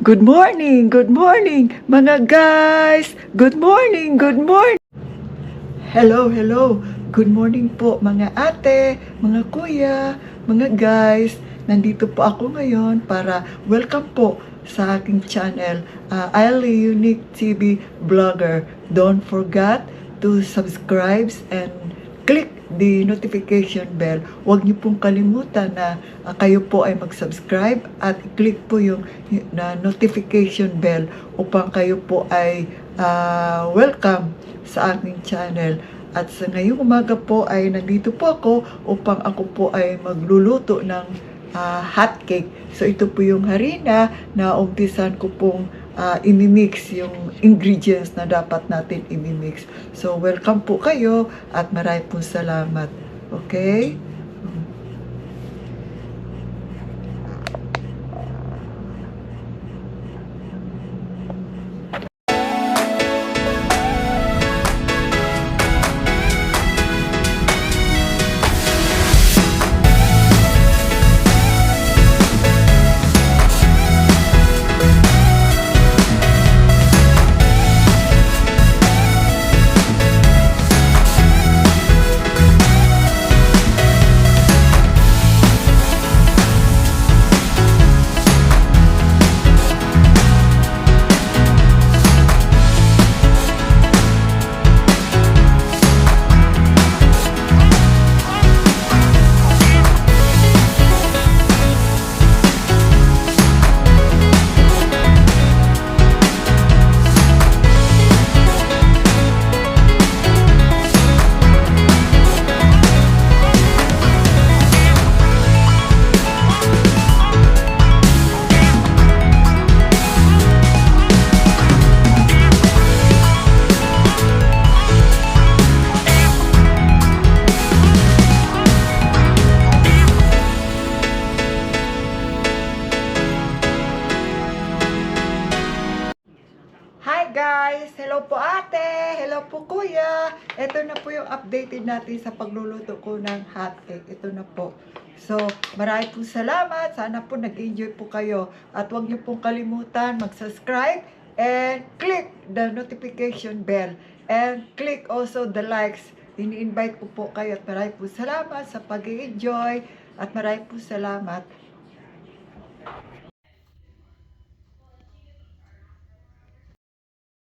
Good morning, good morning, mga guys. Good morning, good morning. Hello, hello. Good morning po mga ate, mga kuya, mga guys. Nandito po ako ngayon para welcome po sa aking channel, uh, Ali Unique TV Blogger. Don't forget to subscribe and click the notification bell. Huwag niyo pong kalimutan na ah, kayo po ay mag-subscribe at click po yung na notification bell upang kayo po ay ah, welcome sa aking channel. At sa ngayong umaga po ay nandito po ako upang ako po ay magluluto ng ah, hot cake. So ito po yung harina na umpisan ko pong ah, imimix yung ingredients na dapat natin imimix. So welcome po kayo at maraming pong salamat. Okay? Guys! Hello po ate! Hello po kuya! Ito na po yung updated natin sa pagluluto ko ng hot cake. Ito na po. So, marami po salamat. Sana po nag-enjoy po kayo. At huwag niyo pong kalimutan mag-subscribe and click the notification bell. And click also the likes. Ini-invite ko po kayo at marami po salamat sa pag enjoy at marami po salamat